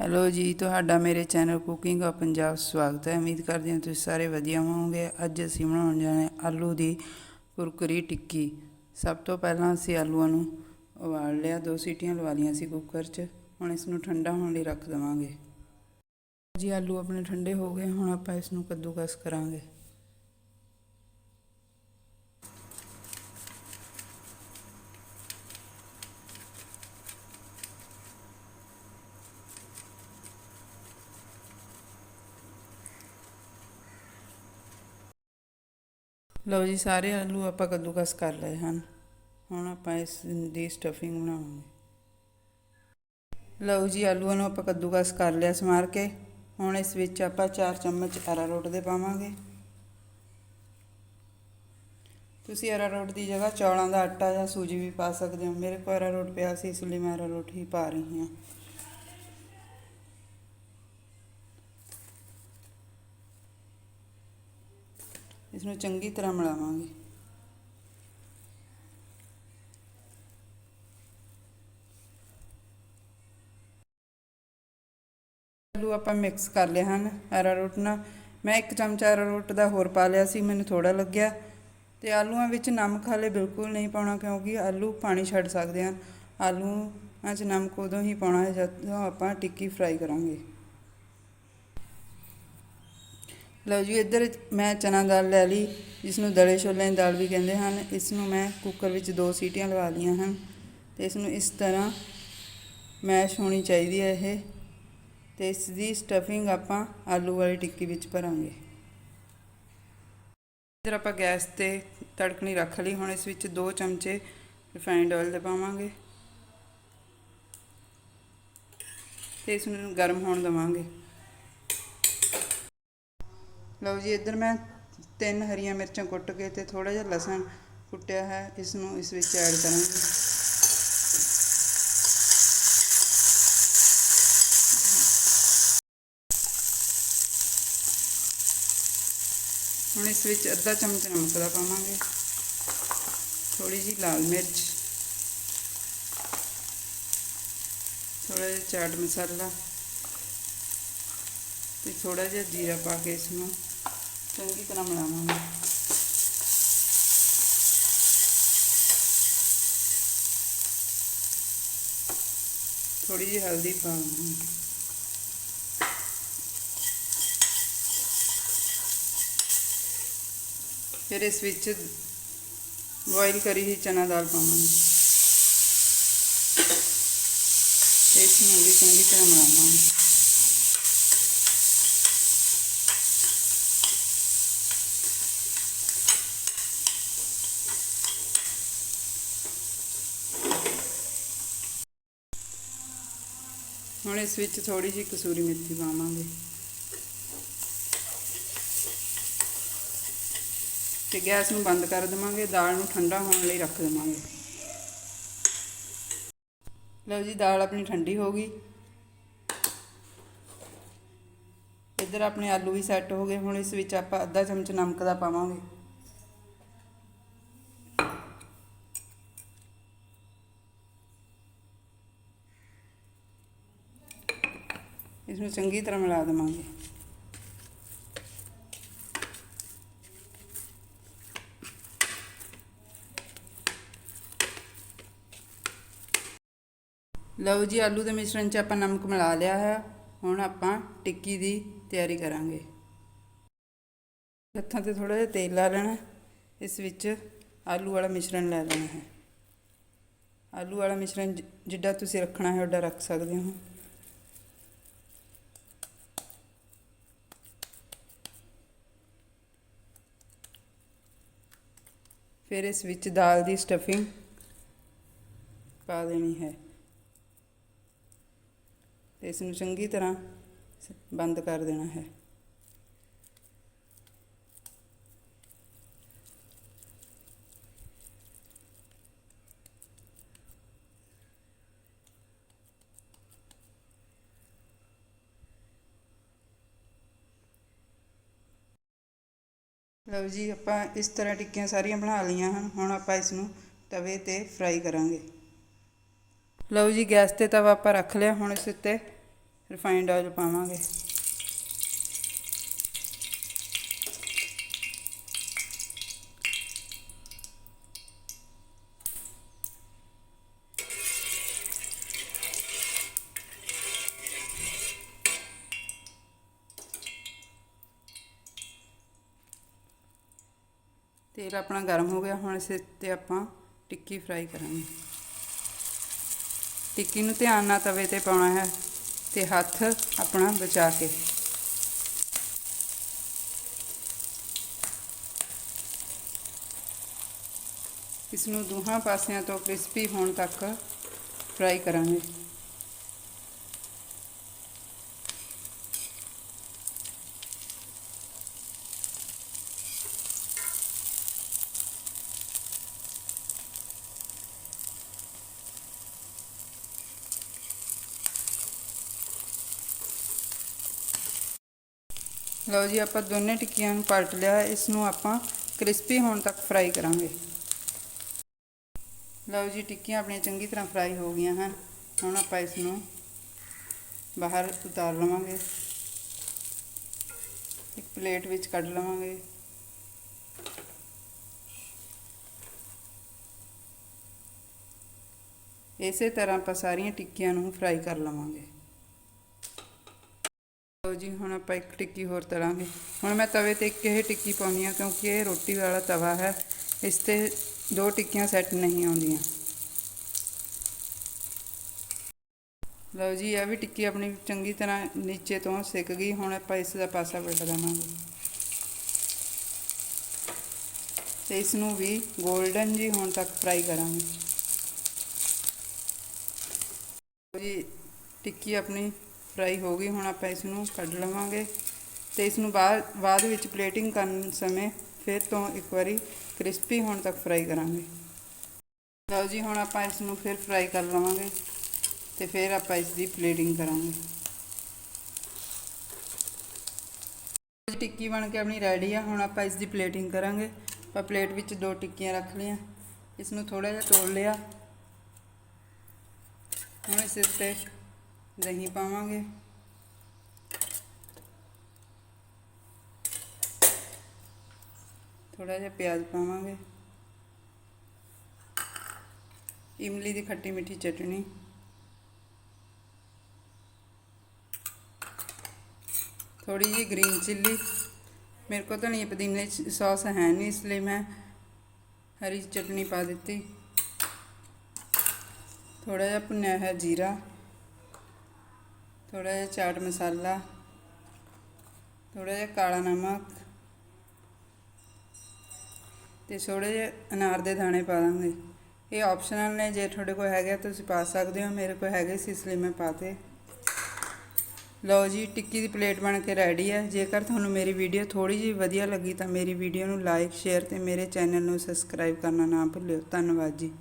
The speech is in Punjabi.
ਹੈਲੋ ਜੀ, ਤੁਹਾਡਾ ਮੇਰੇ ਚੈਨਲ ਕੁਕਿੰਗ ਆ ਪੰਜਾਬ ਸਵਾਗਤ ਹੈ। ਉਮੀਦ ਕਰਦੇ ਹਾਂ ਤੁਸੀਂ ਸਾਰੇ ਵਧੀਆ ਹੋਵੋਗੇ। ਅੱਜ ਅਸੀਂ ਬਣਾਉਣ ਜਾਣੇ ਆਲੂ ਦੀ ਕੁਰਕਰੀ ਟਿੱਕੀ। ਸਭ ਤੋਂ ਪਹਿਲਾਂ ਅਸੀਂ ਆਲੂਆਂ ਨੂੰ ਉਬਾਲ ਲਿਆ। ਦੋ ਸੀਟੀਆਂ ਲਵਾ ਲਈਆਂ ਸੀ ਕੁੱਕਰ 'ਚ। ਹੁਣ ਇਸ ਨੂੰ ਠੰਡਾ ਹੋਣ ਲਈ ਰੱਖ ਦੇਵਾਂਗੇ। ਜੀ, ਆਲੂ ਆਪਣੇ ਠੰਡੇ ਹੋ ਗਏ। ਹੁਣ ਆਪਾਂ ਇਸ ਨੂੰ ਕੱਦੂਕਸ ਕਰਾਂਗੇ। ਲਓ ਜੀ, ਸਾਰੇ ਆਲੂ ਆਪਾਂ ਕੱਦੂਕਸ ਕਰ ਲਏ ਹਨ। ਹੁਣ ਆਪਾਂ ਇਸ ਦੀ ਸਟਫਿੰਗ ਬਣਾਵਾਂਗੇ। ਲਓ ਜੀ, ਆਲੂਆਂ ਨੂੰ ਆਪਾਂ ਕੱਦੂਕਸ ਕਰ ਲਿਆ ਸਮਾਰ ਕੇ। ਹੁਣ ਇਸ ਵਿੱਚ ਆਪਾਂ 4 ਚਮਚ ਅਰਾਰੋਟ ਦੇ ਪਾਵਾਂਗੇ। ਤੁਸੀਂ ਅਰਾਰੋਟ ਦੀ ਜਗ੍ਹਾ ਚੌਲਾਂ ਦਾ ਆਟਾ ਜਾਂ ਸੂਜੀ ਵੀ ਪਾ ਸਕਦੇ ਹੋ। ਮੇਰੇ ਕੋਲ ਅਰਾਰੋਟ ਪਿਆ ਸੀ, ਇਸ ਲਈ ਮੈਂ ਅਰਾਰੋਟ ਹੀ ਪਾ ਰਹੀ ਹਾਂ। ਇਸ ਨੂੰ ਚੰਗੀ ਤਰ੍ਹਾਂ ਮਿਲਾਵਾਂਗੇ। ਆਲੂ ਆਪਾਂ ਮਿਕਸ ਕਰ ਲਿਆ ਹਨ ਅਰਾਰੋਟ ਨਾਲ ਮੈਂ ਇੱਕ ਚਮਚਾ ਅਰਾਰੋਟ ਦਾ ਹੋਰ ਪਾ ਲਿਆ ਸੀ, ਮੈਨੂੰ ਥੋੜਾ ਲੱਗਿਆ। ਤੇ ਆਲੂਆਂ ਵਿੱਚ ਨਮਕ ਹਾਲੇ ਬਿਲਕੁਲ ਨਹੀਂ ਪਾਉਣਾ, ਕਿਉਂਕਿ ਆਲੂ ਪਾਣੀ ਛੱਡ ਸਕਦੇ ਹਨ। ਆਲੂਆਂ 'ਚ ਨਮਕ ਉਦੋਂ ਹੀ ਪਾਉਣਾ ਹੈ, ਜਦੋਂ ਆਪਾਂ ਟਿੱਕੀ ਫਰਾਈ ਕਰਾਂਗੇ। ਲਓ ਜੀ, ਇੱਧਰ ਮੈਂ ਚਨਾ ਦਾਲ ਲੈ ਲਈ ਜਿਸ ਨੂੰ ਦਲੇ ਛੋਲਿਆਂ ਦੀ ਦਾਲ ਵੀ ਕਹਿੰਦੇ ਹਨ। ਇਸ ਨੂੰ ਮੈਂ ਕੁੱਕਰ ਵਿੱਚ ਦੋ ਸੀਟੀਆਂ ਲਵਾ ਲਈਆਂ ਹਨ ਤੇ ਇਸ ਨੂੰ ਇਸ ਤਰ੍ਹਾਂ ਮੈਸ਼ ਹੋਣੀ ਚਾਹੀਦੀ ਹੈ ਇਹ ਤੇ ਇਸ ਦੀ ਸਟਫਿੰਗ ਆਪਾਂ ਆਲੂ ਵਾਲੀ ਟਿੱਕੀ ਵਿੱਚ ਭਰਾਂਗੇ। ਇੱਧਰ ਆਪਾਂ ਗੈਸ ਤੇ ਤੜਕਣੀ ਰੱਖ ਲਈ, ਹੁਣ ਇਸ ਵਿੱਚ 2 ਚਮਚੇ ਰਿਫਾਈਨਡ ਆਇਲ ਦੇ ਪਾਵਾਂਗੇ ਤੇ ਇਸ ਨੂੰ ਗਰਮ ਹੋਣ ਦੇਵਾਂਗੇ। ਲਓ ਜੀ, ਇੱਧਰ ਮੈਂ ਤਿੰਨ ਹਰੀਆਂ ਮਿਰਚਾਂ ਕੁੱਟ ਕੇ ਤੇ ਥੋੜਾ ਜਿਹਾ ਲਸਣ ਕੁੱਟਿਆ ਹੈ ਇਸ ਨੂੰ ਇਸ ਵਿੱਚ ਐਡ ਕਰਾਂਗੇ। ਹੁਣ ਇਸ ਵਿੱਚ ਅੱਧਾ ਚਮਚ ਨਮਕ ਦਾ ਪਾਵਾਂਗੇ। ਥੋੜੀ ਜੀ ਲਾਲ ਮਿਰਚ। ਥੋੜਾ ਜਿਹਾ ਚਾਟ ਮਸਾਲਾ। ਤੇ ਥੋੜਾ ਜਿਹਾ ਜੀਰਾ ਪਾ ਕੇ ਇਸ ਨੂੰ ਚੰਗੀ ਤਰ੍ਹਾਂ ਮਿਲਾਵਾਂਗੇ ਥੋੜੀ ਜਿਹੀ ਹਲਦੀ ਪਾਵਾਂਗੇ ਫਿਰ ਇਸ ਵਿੱਚ ਬੋਇਲ ਕਰੀ ਹੋਈ ਚਨਾ ਦਾਲ ਪਾਵਾਂਗੇ ਤੇ ਇਸ ਨੂੰ ਵੀ ਚੰਗੀ ਤਰ੍ਹਾਂ ਮਿਲਾਵਾਂਗੇ ਹੁਣ ਇਸ ਵਿੱਚ ਥੋੜੀ ਜਿਹੀ ਕਸੂਰੀ ਮੇਥੀ ਪਾਵਾਂਗੇ। ਤੇ ਗੈਸ ਨੂੰ ਬੰਦ ਕਰ ਦੇਵਾਂਗੇ, ਦਾਲ ਨੂੰ ਠੰਡਾ ਹੋਣ ਲਈ ਰੱਖ ਦੇਵਾਂਗੇ। ਲਓ ਜੀ, ਦਾਲ ਆਪਣੀ ਠੰਡੀ ਹੋ ਗਈ। ਇੱਧਰ ਆਪਣੇ ਆਲੂ ਵੀ ਸੈੱਟ ਹੋ ਗਏ। ਹੁਣ ਇਸ ਵਿੱਚ ਆਪਾਂ ਅੱਧਾ ਚਮਚ ਨਮਕ ਦਾ ਪਾਵਾਂਗੇ। ਇਸ ਨੂੰ ਚੰਗੀ ਤਰ੍ਹਾਂ ਮਿਲਾ ਦੇਵਾਂਗੇ। ਲਓ ਜੀ, ਆਲੂ ਦੇ ਮਿਸ਼ਰਣ 'ਚ ਆਪਾਂ ਨਮਕ ਮਿਲਾ ਲਿਆ ਹੈ। ਹੁਣ ਆਪਾਂ ਟਿੱਕੀ ਦੀ ਤਿਆਰੀ ਕਰਾਂਗੇ। ਹੱਥਾਂ ਤੇ ਥੋੜਾ ਜਿਹਾ ਤੇਲ ਲਾ ਲੈਣਾ ਇਸ ਵਿੱਚ ਆਲੂ ਵਾਲਾ ਮਿਸ਼ਰਣ ਲੈ ਲੈਣਾ ਹੈ। ਆਲੂ ਵਾਲਾ ਮਿਸ਼ਰਣ ਜਿੱਡਾ ਤੁਸੀਂ ਰੱਖਣਾ ਹੈ ਓਡਾ ਰੱਖ ਸਕਦੇ ਹੋ। ਫਿਰ ਇਸ ਵਿੱਚ ਦਾਲ ਦੀ ਸਟਫਿੰਗ ਪਾ ਦੇਣੀ ਹੈ। ਤੇ ਇਸ ਨੂੰ ਚੰਗੀ ਤਰ੍ਹਾਂ ਬੰਦ ਕਰ ਦੇਣਾ ਹੈ। ਲਓ ਜੀ, ਆਪਾਂ ਇਸ ਤਰ੍ਹਾਂ ਟਿੱਕੀਆਂ ਸਾਰੀਆਂ ਬਣਾ ਲਈਆਂ ਹਨ। ਹੁਣ ਆਪਾਂ ਇਸ ਨੂੰ ਤਵੇ ਤੇ ਫਰਾਈ ਕਰਾਂਗੇ। ਲਓ ਜੀ, ਗੈਸ ਤੇ ਤਵਾ ਆਪਾਂ ਰੱਖ ਲਿਆ। ਹੁਣ ਇਸ ਉੱਤੇ ਰਿਫਾਈਂਡ ਆਇਲ ਪਾਵਾਂਗੇ। ਤੇਲ ਆਪਣਾ ਗਰਮ ਹੋ ਗਿਆ, ਹੁਣ ਇਸ ਤੇ ਆਪਾਂ ਟਿੱਕੀ ਫਰਾਈ ਕਰਾਂਗੇ। ਟਿੱਕੀ ਨੂੰ ਧਿਆਨ ਨਾਲ ਤਵੇ ਤੇ ਪਾਉਣਾ ਹੈ ਤੇ ਹੱਥ ਆਪਣਾ ਬਚਾ ਕੇ। ਇਸ ਨੂੰ ਦੋਹਾਂ ਪਾਸਿਆਂ ਤੋਂ ਕ੍ਰਿਸਪੀ ਹੋਣ ਤੱਕ ਫਰਾਈ ਕਰਾਂਗੇ। ਲਓ ਜੀ, ਆਪਾਂ ਦੋਨੇ ਟਿੱਕੀਆਂ ਨੂੰ ਪਲਟ ਲਿਆ। ਇਸ ਨੂੰ ਆਪਾਂ ਕ੍ਰਿਸਪੀ ਹੋਣ ਤੱਕ ਫਰਾਈ ਕਰਾਂਗੇ। ਲਓ ਜੀ, ਟਿੱਕੀਆਂ ਆਪਣੀਆਂ ਚੰਗੀ ਤਰ੍ਹਾਂ ਫਰਾਈ ਹੋ ਗਈਆਂ ਹਨ। ਹੁਣ ਆਪਾਂ ਇਸ ਨੂੰ ਬਾਹਰ ਉਤਾਰ ਲਵਾਂਗੇ। ਇੱਕ ਪਲੇਟ ਵਿੱਚ ਕੱਢ ਲਵਾਂਗੇ। ਇਸੇ ਤਰ੍ਹਾਂ ਆਪਾਂ ਸਾਰੀਆਂ ਟਿੱਕੀਆਂ ਨੂੰ ਫਰਾਈ ਕਰ ਲਵਾਂਗੇ। ਲਓ ਜੀ, ਹੁਣ ਆਪਾਂ ਇੱਕ ਟਿੱਕੀ ਹੋਰ ਤਲਾਂਗੇ। ਹੁਣ ਮੈਂ ਤਵੇ ਤੇ ਇੱਕ ਇਹ ਟਿੱਕੀ ਪਾਉਣੀ ਆ, ਕਿਉਂਕਿ ਇਹ ਰੋਟੀ ਵਾਲਾ ਤਵਾ ਹੈ। ਇਸ ਤੇ ਦੋ ਟਿੱਕੀਆਂ ਸੈੱਟ ਨਹੀਂ ਆਉਂਦੀਆਂ। ਲਓ ਜੀ, ਇਹ ਵੀ ਟਿੱਕੀ ਆਪਣੀ ਚੰਗੀ ਤਰ੍ਹਾਂ ਨੀਚੇ ਤੋਂ ਸਿੱਕ ਗਈ। ਹੁਣ ਆਪਾਂ ਇਸ ਦਾ ਪਾਸਾ ਪਲਟ ਦੇਵਾਂਗੇ। ਤੇ ਇਸ ਨੂੰ ਵੀ 골ਡਨ ਜੀ ਹੋਣ ਤੱਕ ਫਰਾਈ ਕਰਾਂਗੇ। ਲਓ ਜੀ, ਟਿੱਕੀ ਆਪਣੀ ਫਰਾਈ ਹੋ ਗਈ, ਹੁਣ ਆਪਾਂ ਇਸ ਨੂੰ ਕੱਢ ਲਵਾਂਗੇ ਤੇ ਇਸ ਨੂੰ ਬਾਅਦ ਬਾਅਦ ਵਿੱਚ ਪਲੇਟਿੰਗ ਕਰਨ ਸਮੇਂ ਫਿਰ ਤੋਂ ਇੱਕ ਵਾਰੀ ਕ੍ਰਿਸਪੀ ਹੋਣ ਤੱਕ ਫਰਾਈ ਕਰਾਂਗੇ। ਲਓ ਜੀ, ਹੁਣ ਆਪਾਂ ਇਸ ਨੂੰ ਫਿਰ ਫਰਾਈ ਕਰ ਲਵਾਂਗੇ ਤੇ ਫਿਰ ਆਪਾਂ ਇਸ ਦੀ ਪਲੇਟਿੰਗ ਕਰਾਂਗੇ ਟਿੱਕੀ ਬਣ ਕੇ ਆਪਣੀ ਰੈਡੀ ਆ, ਹੁਣ ਆਪਾਂ ਇਸ ਦੀ ਪਲੇਟਿੰਗ ਕਰਾਂਗੇ। ਆਪਾਂ ਪਲੇਟ ਵਿੱਚ ਦੋ ਟਿੱਕੀਆਂ ਰੱਖ ਲਈਆਂ। ਇਸ ਨੂੰ ਥੋੜਾ ਜਿਹਾ ਤੋੜ ਲਿਆ। ਹੁਣ ਇਸ ਉੱਤੇ ਦਹੀਂ ਪਾਵਾਂਗੇ। ਥੋੜਾ ਜਿਹਾ ਪਿਆਜ਼ ਪਾਵਾਂਗੇ। ਇਮਲੀ ਦੀ ਖੱਟੀ ਮਿੱਠੀ ਚਟਣੀ ਥੋੜੀ ਜਿਹੀ ਗ੍ਰੀਨ ਚਿੱਲੀ। ਮੇਰੇ ਕੋਲ ਧਨੀਆ ਪੁਦੀਨੇ ਦੀ ਸੌਸ ਹੈ ਨਹੀਂ ਇਸ ਲਈ ਮੈਂ ਹਰੀ ਚਟਣੀ ਪਾ ਦਿੱਤੀ। ਥੋੜਾ ਜਿਹਾ ਭੁੰਨਿਆ ਹੈ ਜੀਰਾ। ਥੋੜਾ ਜਿਹਾ ਚਾਟ ਮਸਾਲਾ ਥੋੜਾ ਜਿਹਾ ਕਾਲਾ ਨਮਕ ਤੇ ਥੋੜੇ ਜਿਹੇ ਅਨਾਰ ਦੇ ਦਾਣੇ ਪਾ ਦਾਂਗੇ। ਇਹ ਆਪਸ਼ਨਲ ਨੇ, ਜੇ ਤੁਹਾਡੇ ਕੋਲ ਹੈਗੇ ਤੁਸੀਂ ਪਾ ਸਕਦੇ ਹੋ, ਮੇਰੇ ਕੋਲ ਹੈਗੇ ਸੀ, ਇਸ ਲਈ ਮੈਂ ਪਾਤੇ ਲਓ ਜੀ, ਟਿੱਕੀ ਦੀ ਪਲੇਟ ਬਣ ਕੇ ਰੈਡੀ ਹੈ। ਜੇਕਰ ਤੁਹਾਨੂੰ ਮੇਰੀ ਵੀਡੀਓ ਥੋੜੀ ਜਿਹੀ ਵਧੀਆ ਲੱਗੀ ਤਾਂ ਮੇਰੀ ਵੀਡੀਓ ਨੂੰ ਲਾਈਕ ਸ਼ੇਅਰ ਤੇ ਮੇਰੇ ਚੈਨਲ ਨੂੰ ਸਬਸਕ੍ਰਾਈਬ ਕਰਨਾ ਨਾ ਭੁੱਲਿਓ। ਧੰਨਵਾਦ ਜੀ।